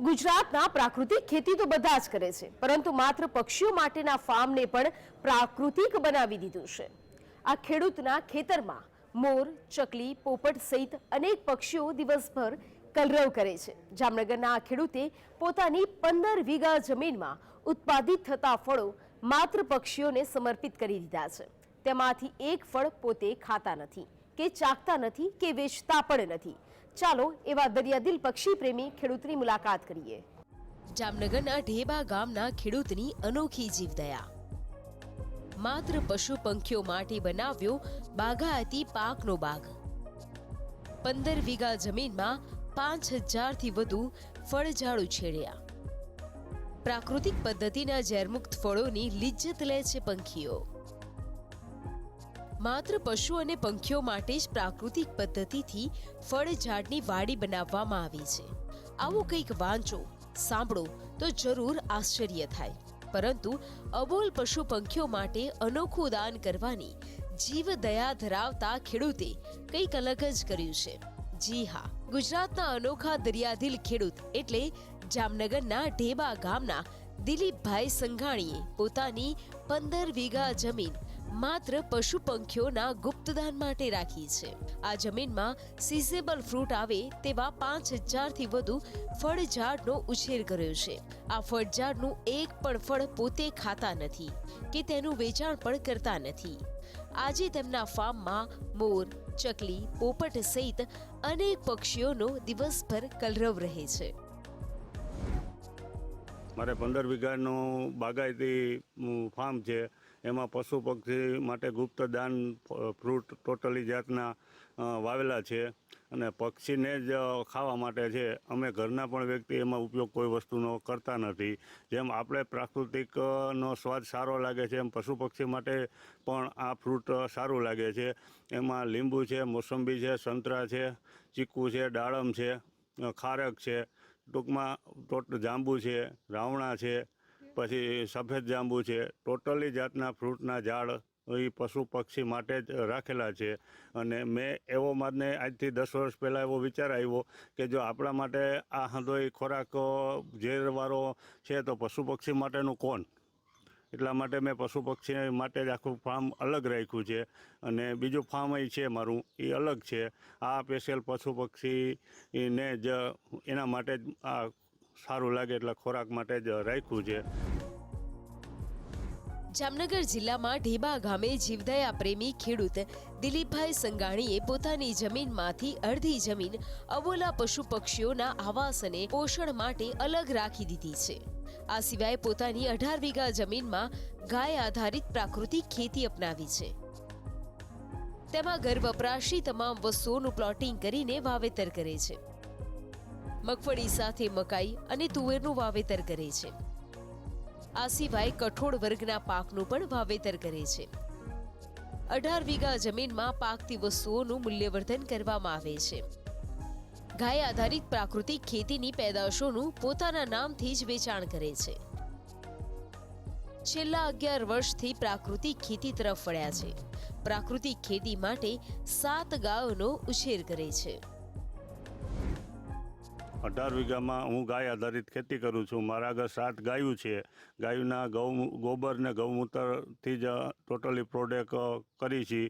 ગુજરાતના પ્રાકૃતિક ખેતી તો બધા જ કરે છે, પરંતુ માત્ર પક્ષીઓ માટેના ફાર્મને પણ પ્રાકૃતિક બનાવી દીધું છે. આ ખેડૂતના ખેતરમાં મોર, ચકલી, પોપટ સહિત અનેક પક્ષીઓ દિવસભર કલરવ કરે છે. જામનગરના આ ખેડૂતે પોતાની પંદર વીઘા જમીનમાં ઉત્પાદિત થતા ફળો માત્ર પક્ષીઓને સમર્પિત કરી દીધા છે. તેમાંથી એક ફળ પોતે ખાતા નથી, કે ચાખતા નથી, કે વેચતા પણ નથી. ચાલો એવા દરિયાદિલ પક્ષી પ્રેમી ખેડૂતની મુલાકાત કરીએ. જામનગરના ઢેબા ગામના ખેડૂતની અનોખી જીવદયા. માત્ર પશુ પંખીઓ માટે બનાવ્યો બાગાયતી પાકનો બાગ. પંદર વીઘા જમીનમાં પાંચ હજારથી વધુ ફળઝાડ ઉછેર્યા પ્રાકૃતિક પદ્ધતિના ઝેરમુક્ત ફળોની લિજ્જત લે છે પંખીઓ. માત્ર પશુ અને પંખીઓ માટે જ પ્રાકૃતિક પદ્ધતિથી ફળ ઝાડની વાડી બનાવવામાં આવી છે. આવું કંઈક વાંચો, સાંભળો, તો જરૂર આશ્ચર્ય થાય. પરંતુ અબોલ પશુ પંખીઓ માટે અનોખું દાન કરવાની જીવ દયા ધરાવતા ખેડૂતે કંઈક અલગ જ કર્યું છે. જી હા, ગુજરાતના અનોખા દરિયાદિલ ખેડૂત એટલે જામનગરના ઢેબા ગામના દિલીપભાઈ સંઘાણીએ પોતાની પંદર વીઘા જમીન માત્ર પશુ પંખીઓના ગુપ્તદાન માટે રાખી છે. આ જમીનમાં સિઝેબલ ફ્રૂટ આવે તેવા પાંચ હજારથી વધુ ફળઝાડનો ઉછેર કર્યો છે. આ ફળઝાડનું એક પણ ફળ પોતે ખાતા નથી કે તેનું વેચાણ પણ કરતા નથી. આજે તેમના ફાર્મમાં મોર, ચકલી, પોપટ સહિત અનેક પક્ષીઓનો દિવસભર કલરવ રહે છે. મારે પંદર વીઘાનું બાગાયતી ફાર્મ છે. એમાં પશુ પક્ષી માટે ગુપ્ત દાન ફ્રૂટ ટોટલી જાતના વાવેલા છે. અને પક્ષીને જ ખાવા માટે છે. અમે ઘરના પણ વ્યક્તિ એમાં ઉપયોગ કોઈ વસ્તુનો કરતા નથી. જેમ આપણે પ્રાકૃતિકનો સ્વાદ સારો લાગે છે, એમ પશુ પક્ષી માટે પણ આ ફ્રૂટ સારું લાગે છે. એમાં લીંબુ છે, મોસંબી છે, સંતરા છે, ચીકુ છે, દાડમ છે ખારક છે. ટૂંકમાં ટોટ જાંબુ છે, રાવણા છે પછી સફેદ જાંબુ છે. ટોટલી જાતના ફ્રૂટના ઝાડ એ પશુ પક્ષી માટે જ રાખેલા છે. અને મેં એવો મને આજથી દસ વર્ષ પહેલાં એવો વિચાર આવ્યો કે જો આપણા માટે આ હંધોય ખોરાક ઝેરવાળો છે તો પશુ પક્ષી માટેનું કોણ? એટલા માટે મેં પશુ પક્ષી માટે જ આખું ફાર્મ અલગ રાખ્યું છે. અને બીજું ફાર્મ એ છે મારું, એ અલગ છે. આ સ્પેશિયલ પશુ પક્ષીને જ એના માટે જ આ સારું લાગે એટલે ખોરાક માટે જ રાખ્યું છે. જામનગર જિલ્લામાં ઢેબા ગામે જીવદયા પ્રેમી ખેડૂત દિલીપભાઈ સંગાણીએ પોતાની જમીનમાંથી અડધી જમીન અબોલા પશુ પક્ષીઓના આવાસ અને પોષણ માટે અલગ રાખી દીધી છે. આ સિવાય પોતાની અઢાર વીઘા જમીનમાં ગાય આધારિત પ્રાકૃતિક ખેતી અપનાવી છે. તેમાં ઘર વપરાશી તમામ વસ્તુઓનું પ્લોટિંગ કરીને વાવેતર કરે છે. મગફળી સાથે મકાઈ અને તુવેરનું વાવેતર કરે છે. આ સિવાય કઠોળ વર્ગના પાકનું પણ વાવેતર કરે છે. અઢાર વીઘા જમીનમાં પાકતી વસ્તુઓનું મૂલ્યવર્ધન કરવામાં આવે છે. ગાય આધારિત પ્રાકૃતિક ખેતીની પેદાશોનું પોતાના નામથી જ વેચાણ કરે છે. છેલ્લા અગિયાર વર્ષથી પ્રાકૃતિક ખેતી તરફ વળ્યા છે. પ્રાકૃતિક ખેતી માટે સાત ગાયોનો ઉછેર કરે છે. અઢાર વીઘામાં હું ગાય આધારિત ખેતી કરું છું. મારા આગળ સાત ગાયું છે. ગાયુંના ગૌ, ગોબર ને ગૌમૂત્રથી જ ટોટલી પ્રોડક્ટ કરી છે.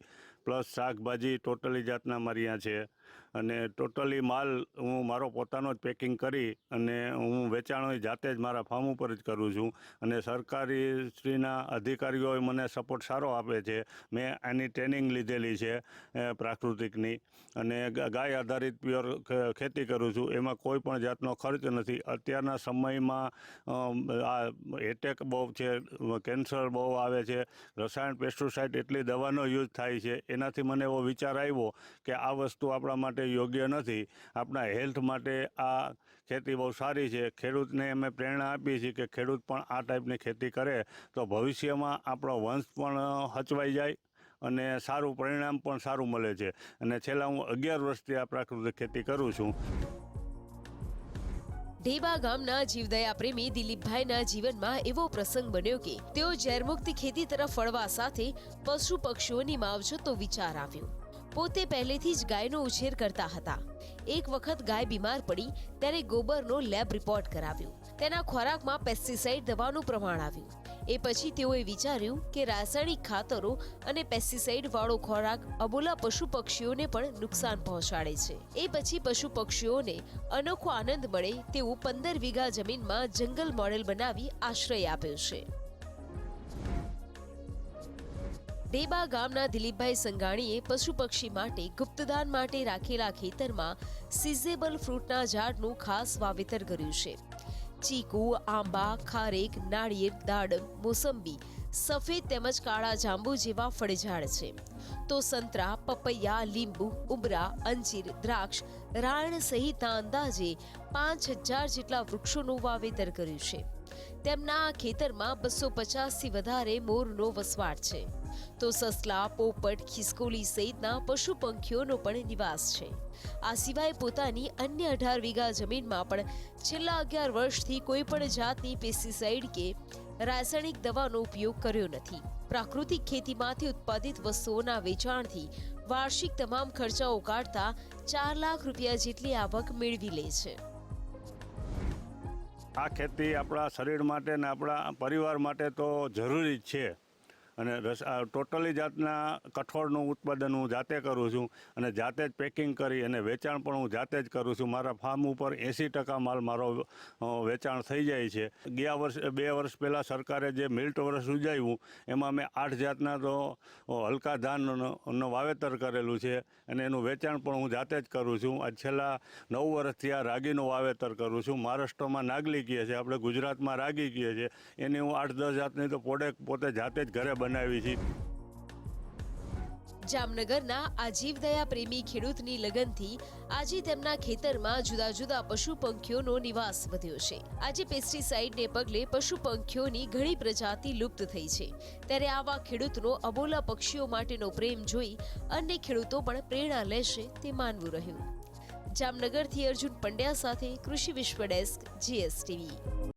પ્લસ શાકભાજી ટોટલી જાતના મારી ત્યાં છે. અને ટોટલી માલ હું મારો પોતાનો જ પેકિંગ કરી અને હું વેચાણ જાતે જ મારા ફાર્મ ઉપર જ કરું છું. અને સરકારી શ્રીના અધિકારીઓએ મને સપોર્ટ સારો આપે છે. મેં આની ટ્રેનિંગ લીધેલી છે પ્રાકૃતિકની. અને ગાય આધારિત પ્યોર ખેતી કરું છું. એમાં કોઈ પણ જાતનો ખર્ચ નથી. અત્યારના સમયમાં આ એટેક બહુ છે, કેન્સર બહુ આવે છે. રસાયણ પેસ્ટિસાઇડ એટલી દવાનો યુઝ થાય છે, એનાથી મને એવો વિચાર આવ્યો કે આ વસ્તુ આપણા માટે યોગ્ય નથી. આપણા હેલ્થ માટે આ ખેતી બહુ સારી છે. ખેડૂતને અમે પ્રેરણા આપીએ છીએ કે ખેડૂત પણ આ ટાઈપની ખેતી કરે તો ભવિષ્યમાં આપણો વંશ પણ હચવાઈ જાય અને સારું પરિણામ પણ સારું મળે છે. અને છેલ્લા હું અગિયાર વર્ષથી આ પ્રાકૃતિક ખેતી કરું છું. ઢેબા ગામના જીવદયા પ્રેમી દિલીપભાઈના જીવનમાં એવો પ્રસંગ બન્યો કે તેઓ ઝેરમુક્ત ખેતી તરફ વળવા સાથે પશુ પક્ષીઓની માવજતનો વિચાર આવ્યો. પોતે પહેલેથી જ ગાયનો ઉછેર કરતા હતા. એક વખત ગાય બીમાર પડી, ત્યારે ગોબરનો લેબ રિપોર્ટ કરાવ્યો. તેના ખોરાકમાં પેસ્ટિસાઇડ દવાનું પ્રમાણ આવ્યું. એ પછી તેઓએ વિચાર્યું કે રાસાયણિક ખાતરો અને પેસ્ટિસાઇડ વાળો ખોરાક અબોલા પશુ પક્ષીઓને પણ નુકસાન પહોંચાડે છે. એ પછી પશુ પક્ષીઓને અનોખો આનંદ મળે તેવું પંદર વીઘા જમીનમાં જંગલ મોડેલ બનાવી આશ્રય આપ્યો છે. ડેબા ગામના દિલીપભાઈ સંઘાણીએ પશુ પક્ષી માટે ગુપ્તદાન માટે રાખેલા ખેતરમાં સિઝેબલ ફ્રૂટના ઝાડનું ખાસ વાવેતર કર્યું છે. ચીકુ, આંબા, ખારેક, નાળિયેર દાડમ મોસંબી, સફેદ તેમજ કાળા જાંબુ જેવા ફળઝાડ છે. તો સંતરા, પપૈયા, લીંબુ ઉમરા અંજીર, દ્રાક્ષ રાયણ સહિતના અંદાજે પાંચ હજાર જેટલા વૃક્ષોનું વાવેતર કર્યું છે. તેમના ખેતરમાં બસો પચાસથી વધારે મોરનો વસવાટ છે. તો સસલા, પોપટ, ખિસકોલી સહિતના પશુ પંખીઓનો પણ નિવાસ છે. આ સિવાય પોતાની અન્ય અઢાર વીઘા જમીનમાં પણ છેલ્લા અગિયાર વર્ષથી કોઈ પણ જાતની પેસ્ટિસાઇડ કે રાસાયણિક દવાનો ઉપયોગ કર્યો નથી. પ્રાકૃતિક ખેતીમાંથી ઉત્પાદિત વસ્તુઓના વેચાણથી વાર્ષિક તમામ ખર્ચાઓ કાઢતા ચાર લાખ રૂપિયા જેટલી આવક મેળવી લે છે. આ ખેતી આપણા શરીર માટે ને આપણા પરિવાર માટે તો જરૂરી છે. અને રસ ટોટલી જાતના કઠોળનું ઉત્પાદન હું જાતે કરું છું અને જાતે જ પેકિંગ કરી અને વેચાણ પણ હું જાતે જ કરું છું. મારા ફાર્મ ઉપર એંસી ટકા માલ મારો વેચાણ થઈ જાય છે. ગયા વર્ષ, બે વર્ષ પહેલાં સરકારે જે મિલ્ટ વર્ષ ઉજાવ્યું, એમાં મેં આઠ જાતના તો હલકા ધાનનું વાવેતર કરેલું છે અને એનું વેચાણ પણ હું જાતે જ કરું છું. આજ છેલ્લા નવ વર્ષથી આ રાગીનું વાવેતર કરું છું. મહારાષ્ટ્રમાં નાગલી કહે છે, આપણે ગુજરાતમાં રાગી કહે છે. એની હું આઠ દસ જાતની તો પ્રોડક્ટ પોતે જાતે જ ઘરે બનાવી છે. જામનગરના આજીવદયા પ્રેમી ખેડૂતની લગનથી આજે તેમના ખેતરમાં જુદા જુદા પશુ પંખીઓનો નિવાસ વધ્યો છે. આજે પેસ્ટિસાઇડને પગલે પશુ પંખીઓની ઘણી પ્રજાતિ લુપ્ત થઈ છે. ત્યારે આવા ખેડૂતનો અબોલા પક્ષીઓ માટેનો પ્રેમ જોઈ અન્ય ખેડૂતો પણ પ્રેરણા લેશે તે માનવું રહ્યું. જામનગરથી અર્જુન પંડ્યા સાથે કૃષિ વિશ્વ ડેસ્ક, જીએસટીવી.